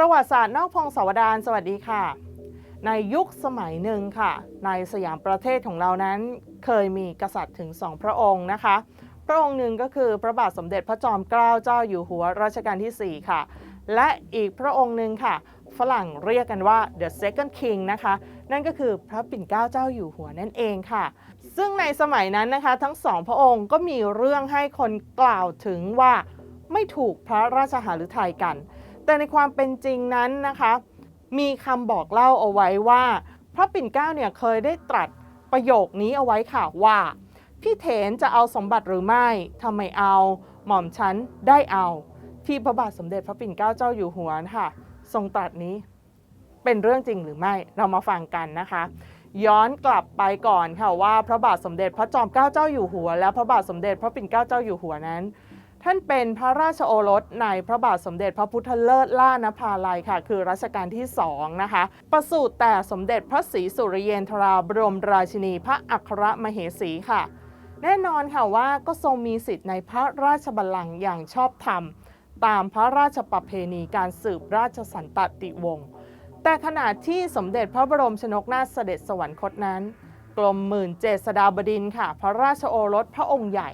ประวัติศาสตร์นอกพงศาวดารสวัสดีค่ะ ในยุคสมัยหนึ่งค่ะ ในสยามประเทศของเรานั้นเคยมีกษัตริย์ถึงสองพระองค์นะคะ พระองค์หนึ่งก็คือพระบาทสมเด็จพระจอมเกล้าเจ้าอยู่หัวรัชกาลที่ 4 ค่ะ และอีกพระองค์หนึ่งค่ะ ฝรั่งเรียกกันว่า the second king นะคะ นั่นก็คือพระปิ่นเกล้าเจ้าอยู่หัวนั่นเองค่ะ ซึ่งในสมัยนั้นนะคะ ทั้งสองพระองค์ก็มีเรื่องให้คนกล่าวถึงว่าไม่ถูกพระราชหฤทัยกัน แต่ในความเป็นจริงนั้นนะคะ มีคำบอกเล่าเอาไว้ว่า พระปิ่นเกล้าเนี่ยเคยได้ตรัสประโยคนี้เอาไว้ค่ะว่า พี่เถนจะเอาสมบัติหรือไม่ทำไมเอา หม่อมฉันได้เอา ที่พระบาทสมเด็จพระปิ่นเกล้าเจ้าอยู่หัวค่ะ ทรงตรัสนี้เป็นเรื่องจริงหรือไม่เรามาฟังกันนะคะ ย้อนกลับไปก่อนค่ะว่า พระบาทสมเด็จพระจอมเกล้าเจ้าอยู่หัว และพระบาทสมเด็จพระปิ่นเกล้าเจ้าอยู่หัวนั้น ท่านเป็นพระราชโอรสในพระบาทสมเด็จพระพุทธเลิศล่านภาลัยค่ะ คือรัชกาลที่สองนะคะ ประสูติแต่สมเด็จพระศรีสุริเยนทราบรมราชินีพระอัครมเหสีค่ะ แน่นอนค่ะว่าก็ทรงมีสิทธิ์ในพระราชบัลลังก์อย่างชอบธรรม ตามพระราชประเพณีการสืบราชสันตติวงศ์แต่ขณะที่สมเด็จพระบรมชนกนาถเสด็จสวรรคตนั้น กรมหมื่นเจษฎาบดินค่ะ พระราชโอรสพระองค์ใหญ่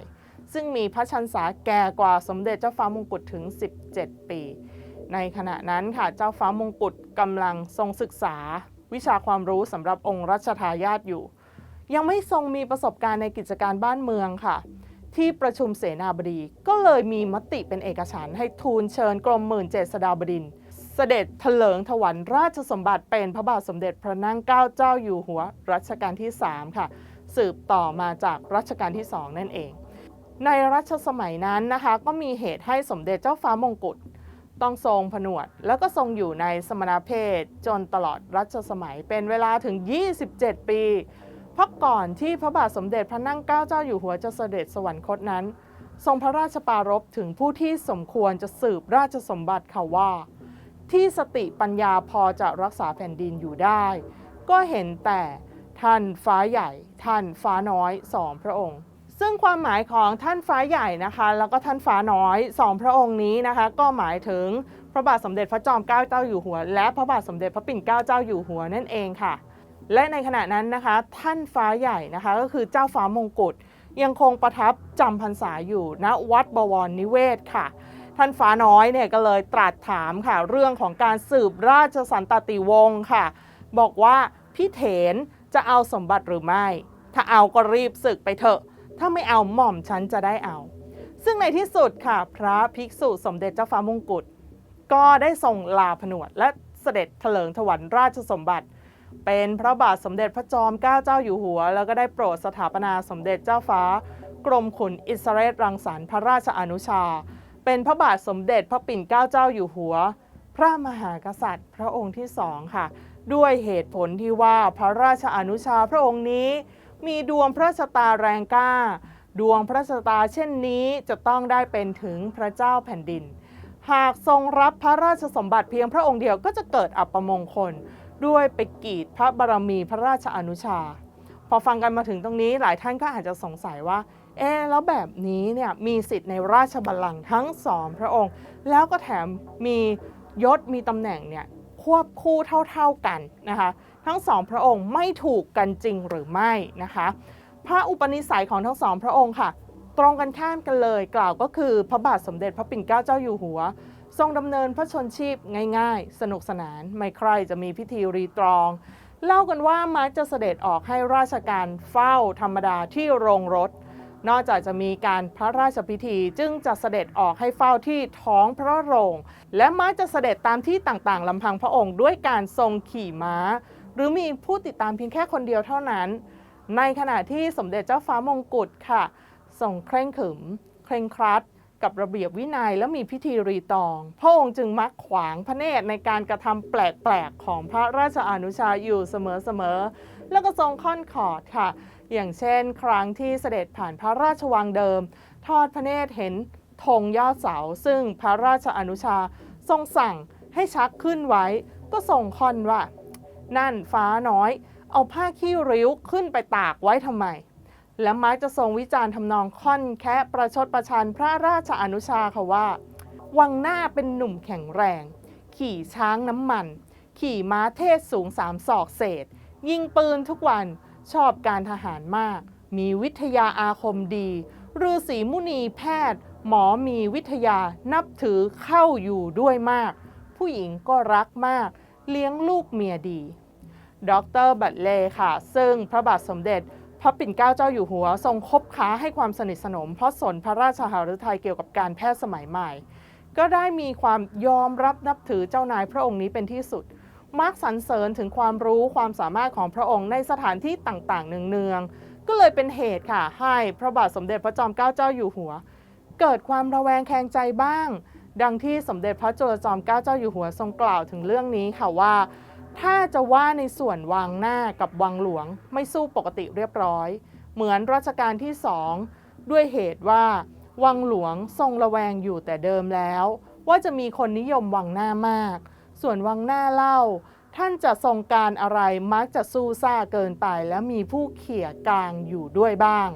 ซึ่งมีพระชันษาแก่กว่าสมเด็จเจ้าฟ้ามงกุฎถึง 17 ปี ในขณะนั้นค่ะเจ้าฟ้ามงกุฎกำลังทรงศึกษา วิชาความรู้สำหรับองค์รัชทายาทอยู่ ยังไม่ทรงมีประสบการณ์ในกิจการบ้านเมืองค่ะ ที่ประชุมเสนาบดีก็เลยมีมติเป็นเอกฉันท์ให้ทูลเชิญกรมหมื่นเจษฎาบดินทเสด็จเถลิงถวันราชสมบัติเป็นพระบาทสมเด็จพระนั่งเกล้าเจ้าอยู่หัวรัชกาลที่ 3 ค่ะ สืบต่อมาจากรัชกาลที่ 2 นั่นเอง ในรัชสมัยนั้นนะคะ ก็มีเหตุให้สมเด็จเจ้าฟ้ามงกุฎต้องทรงผนวด แล้วก็ทรงอยู่ในสมณเพศจนตลอดรัชสมัยเป็นเวลาถึง 27 ปีเพราะก่อนที่พระบาทสมเด็จพระนั่งเกล้าเจ้าอยู่หัวจะเสด็จสวรรคตนั้น ทรงพระราชปรารภถึงผู้ที่สมควรจะสืบราชสมบัติค่ะว่า ที่สติปัญญาพอจะรักษาแผ่นดินอยู่ได้ ก็เห็นแต่ท่านฟ้าใหญ่ ท่านฟ้าน้อยสองพระองค์ ซึ่งความหมายของท่านฟ้าใหญ่นะคะ แล้วก็ท่านฟ้าน้อยสองพระองค์นี้นะคะ ก็หมายถึงพระบาทสมเด็จพระจอมเกล้าเจ้าอยู่หัว และพระบาทสมเด็จพระปิ่นเกล้าเจ้าอยู่หัวนั่นเองค่ะ และในขณะนั้นนะคะ ท่านฟ้าใหญ่นะคะ ก็คือเจ้าฟ้ามงกุฎยังคงประทับจำพรรษาอยู่ณวัดบวรนิเวศค่ะ ท่านฟ้าน้อยเนี่ยก็เลยตรัสถามค่ะ เรื่องของการสืบราชสันตติวงศ์ค่ะ บอกว่าพี่เถนจะเอาสมบัติหรือไม่ ถ้าเอาก็รีบศึกไปเถอะ ถ้าไม่เอาหม่อมฉันจะได้เอา ซึ่งในที่สุดค่ะ พระภิกษุสมเด็จเจ้าฟ้ามงกุฎก็ได้ทรงลาผนวด และเสด็จเถลิงถวัลราชสมบัติ เป็นพระบาทสมเด็จพระจอมเกล้าเจ้าอยู่หัว แล้วก็ได้โปรดสถาปนาสมเด็จเจ้าฟ้ากรมขุนอิสราเอลรังสรรค์พระราชอนุชา เป็นพระบาทสมเด็จพระปิ่นเกล้าเจ้าอยู่หัว พระมหากษัตริย์ พระองค์ที่สองค่ะ ด้วยเหตุผลที่ว่าพระราชอนุชาพระองค์นี้ มีดวงพระชะตาแรงกล้า ดวงพระชะตาเช่นนี้จะต้องได้เป็นถึงพระเจ้าแผ่นดิน หากทรงรับพระราชสมบัติเพียงพระองค์เดียวก็จะเกิดอัปมงคล ด้วยไปกีดพระบารมีพระราชอนุชา พอฟังกันมาถึงตรงนี้หลายท่านก็อาจจะสงสัยว่าเอ๊แล้วแบบนี้เนี่ยมีสิทธิ์ในราชบัลลังก์ทั้งสองพระองค์ แล้วก็แถมมียศมีตำแหน่งเนี่ยควบคู่เท่าๆกันนะคะ ทั้งสองพระองค์ไม่ถูกกันจริงหรือไม่นะคะ พระอุปนิสัยของทั้งสองพระองค์ค่ะ ตรงกันข้ามกันเลย กล่าวก็คือพระบาทสมเด็จพระปิ่นเกล้าเจ้าอยู่หัว ทรงดำเนินพระชนชีพง่ายๆ สนุกสนานไม่ใครจะมีพิธีรีตรอง เล่ากันว่ามักจะเสด็จออกให้ราชการเฝ้าธรรมดาที่โรงรถนอกจากจะมีการพระราชพิธีจึงจะเสด็จออกให้เฝ้าที่ท้องพระโรง และมักจะเสด็จตามที่ต่างๆลำพังพระองค์ด้วยการทรงขี่ม้า หรือมีผู้ติดตามเพียงแค่คนเดียวเท่านั้น ในขณะที่สมเด็จเจ้าฟ้ามงกุฎค่ะทรงเคร่งขรึม เคร่งครัด กับระเบียบวินัยและมีพิธีรีตอง พระองค์จึงมักขวางพระเนตรในการกระทำแปลกๆ ของพระราชอนุชาอยู่เสมอๆ แล้วก็ทรงค่อนขอดค่ะ อย่างเช่น ครั้งที่เสด็จผ่านพระราชวังเดิม ทอดพระเนตรเห็นธงยอดเสา ซึ่งพระราชอนุชาทรงสั่งให้ชักขึ้นไว้ ก็ทรงค่อนว่า นั่นฟ้าน้อย เอาผ้าขี้ริ้วขึ้นไปตากไว้ทำไม และมักจะทรงวิจารณ์ทำนองค่อนแคะประชดประชันพระราชอนุชาค่ะว่า วังหน้าเป็นหนุ่มแข็งแรง ขี่ช้างน้ำมัน ขี่ม้าเทศสูงสามศอกเศษ ยิงปืนทุกวันชอบการทหารมาก มีวิทยาอาคมดีฤาษีมุนีแพทย์ หมอมีวิทยานับถือเข้าอยู่ด้วยมาก ผู้หญิงก็รักมาก เลี้ยงลูกเมียดี ดรบัตเลย์ค่ะ ซึ่งพระบาทสมเด็จ พระปิ่นเกล้าเจ้าอยู่หัว ทรงคบค้าให้ความสนิทสนม เพราะสนพระราชหฤทัยเกี่ยวกับการแพทย์สมัยใหม่ ก็ได้มีความยอมรับนับถือเจ้านายพระองค์นี้เป็นที่สุด มักสรรเสริญถึงความรู้ความสามารถของพระองค์ในสถานที่ต่างๆ เนืองๆ ก็เลยเป็นเหตุค่ะให้พระบาทสมเด็จพระจอมเกล้าเจ้าอยู่หัว เกิดความระแวงแคลงใจบ้าง ดังที่สมเด็จพระจุลจอมเกล้าเจ้าอยู่หัวทรงกล่าวถึงเรื่องนี้ค่ะว่า ถ้าจะว่าในส่วนวังหน้ากับวังหลวง ไม่สู้ปกติเรียบร้อย เหมือนรัชกาลที่สองด้วยเหตุว่าวังหลวงทรงระแวงอยู่แต่เดิมแล้ว ว่าจะมีคนนิยมวังหน้ามาก ส่วนวังหน้าเล่า ท่านจะทรงการอะไรมักจะสู้ซ่าเกินไป และมีผู้เขี่ยกลางอยู่ด้วยบ้าง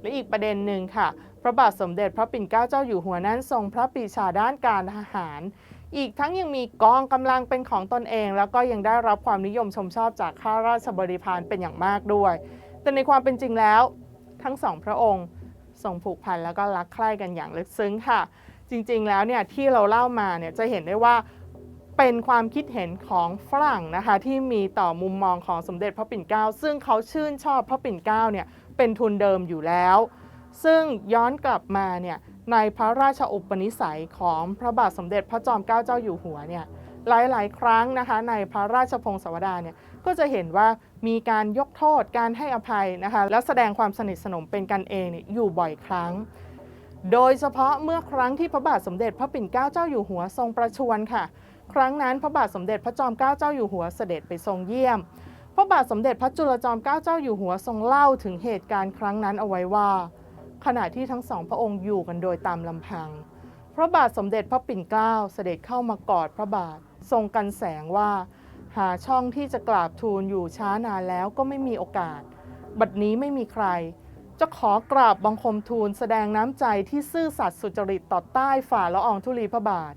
และอีกประเด็นหนึ่งค่ะ ระบาทสมเด็จพระปิ่นเกล้าเจ้าอยู่หัวนั้นทรงพระปรีชาด้านการทหาร อีกทั้งยังมีกองกำลังเป็นของตนเอง แล้วก็ยังได้รับความนิยมชมชอบจากข้าราชบริพารเป็นอย่างมากด้วย แต่ในความเป็นจริงแล้ว ทั้งสองพระองค์ทรงผูกพันแล้วก็รักใคร่กันอย่างลึกซึ้งค่ะ จริงๆแล้วเนี่ยที่เราเล่ามาเนี่ยจะเห็นได้ว่าเป็นความคิดเห็นของฝรั่งนะคะที่มีต่อมุมมองของสมเด็จพระปิ่นเกล้าซึ่งเขาชื่นชอบพระปิ่นเกล้าเนี่ยเป็นทุนเดิมอยู่แล้ว ซึ่งย้อนกลับมาเนี่ยในพระราชอุปนิสัยของพระบาทสมเด็จพระจอมเกล้าเจ้าอยู่หัวเนี่ยหลาย ๆ ครั้งนะคะในพระราชพงศาวดารเนี่ยก็จะเห็นว่ามีการยกโทษการให้อภัยนะคะและแสดงความสนิทสนมเป็นกันเองเนี่ยอยู่บ่อยครั้ง โดยเฉพาะเมื่อครั้งที่พระบาทสมเด็จพระปิ่นเกล้าเจ้าอยู่หัวทรงประชวรค่ะ ครั้งนั้นพระบาทสมเด็จพระจอมเกล้าเจ้าอยู่หัวเสด็จไปทรงเยี่ยม พระบาทสมเด็จพระจุลจอมเกล้าเจ้าอยู่หัวทรงเล่าถึงเหตุการณ์ครั้งนั้นเอาไว้ว่า ขณะที่ทั้งสองพระองค์อยู่กันโดยตามลำพัง พระบาทสมเด็จพระปิ่นเกล้าเสด็จเข้ามากอดพระบาท ทรงกันแสงว่า หาช่องที่จะกราบทูลอยู่ช้านานแล้วก็ไม่มีโอกาส บัดนี้ไม่มีใคร จะขอกราบบังคมทูลแสดงน้ำใจที่ซื่อสัตย์สุจริตต่อใต้ฝ่าละอองธุลีพระบาท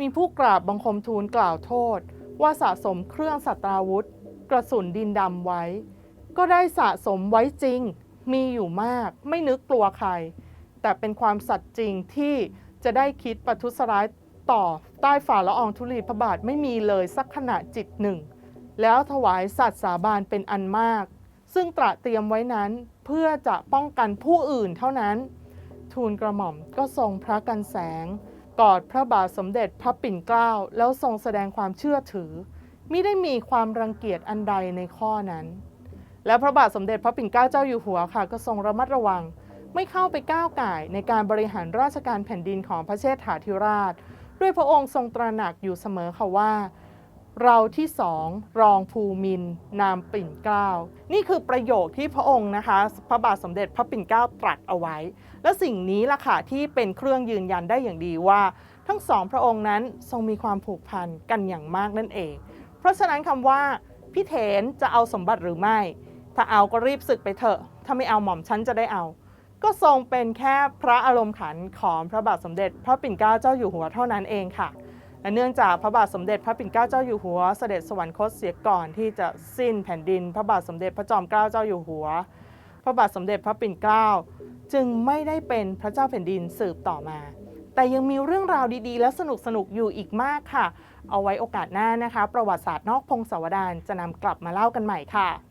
มีผู้กราบบังคมทูลกล่าวโทษ ว่าสะสมเครื่องสัตราวุธ กระสุนดินดำไว้ ก็ได้สะสมไว้จริง มีอยู่มากไม่นึกกลัวใคร แต่เป็นความสัตย์จริงที่จะได้คิดประทุษร้ายต่อใต้ฝ่าละอองธุลีพระบาทไม่มีเลยสักขณะจิตหนึ่ง แล้วถวายสัตย์สาบานเป็นอันมาก ซึ่งตระเตรียมไว้นั้นเพื่อจะป้องกันผู้อื่นเท่านั้น ทูลกระหม่อมก็ทรงพระกันแสง กอดพระบาทสมเด็จพระปิ่นเกล้าแล้วทรงแสดงความเชื่อถือมิได้มีความรังเกียจอันใดในข้อนั้น และพระบาทสมเด็จพระปิ่นเกล้าเจ้าอยู่หัวค่ะ ก็ทรงระมัดระวัง ไม่เข้าไปก้าวก่ายในการบริหารราชการแผ่นดินของพระเชษฐาธิราช ด้วยพระองค์ทรงตระหนักอยู่เสมอค่ะว่า เราที่สองรองภูมิน นามปิ่นเกล้านี่คือประโยคที่พระองค์นะคะ พระบาทสมเด็จพระปิ่นเกล้าตรัสเอาไว้ และสิ่งนี้ล่ะค่ะที่เป็นเครื่องยืนยันได้อย่างดีว่า ทั้งสองพระองค์นั้นทรงมีความผูกพันกันอย่างมากนั่นเอง เพราะฉะนั้นคำว่าพี่เถนจะเอาสมบัติหรือไม่ ถ้าเอาก็รีบศึกไปเถอะ ถ้าไม่เอาหม่อมฉันจะได้เอา ก็ทรงเป็นแค่พระอารมณ์ขันของพระบาทสมเด็จ พระปิ่นเกล้าเจ้าอยู่หัวเท่านั้นเองค่ะและเนื่องจากพระบาทสมเด็จพระปิ่นเกล้าเจ้าอยู่หัว เสด็จสวรรคตเสียก่อนที่จะสิ้นแผ่นดิน พระบาทสมเด็จพระจอมเกล้าเจ้าอยู่หัว พระบาทสมเด็จพระปิ่นเกล้าจึงไม่ได้เป็นพระเจ้าแผ่นดินสืบต่อมา แต่ยังมีเรื่องราวดีๆ และสนุกสนุกๆอยู่อีกมากค่ะ เอาไว้โอกาสหน้านะคะ ประวัติศาสตร์นอกพงศาวดารจะนำกลับมาเล่ากันใหม่ค่ะ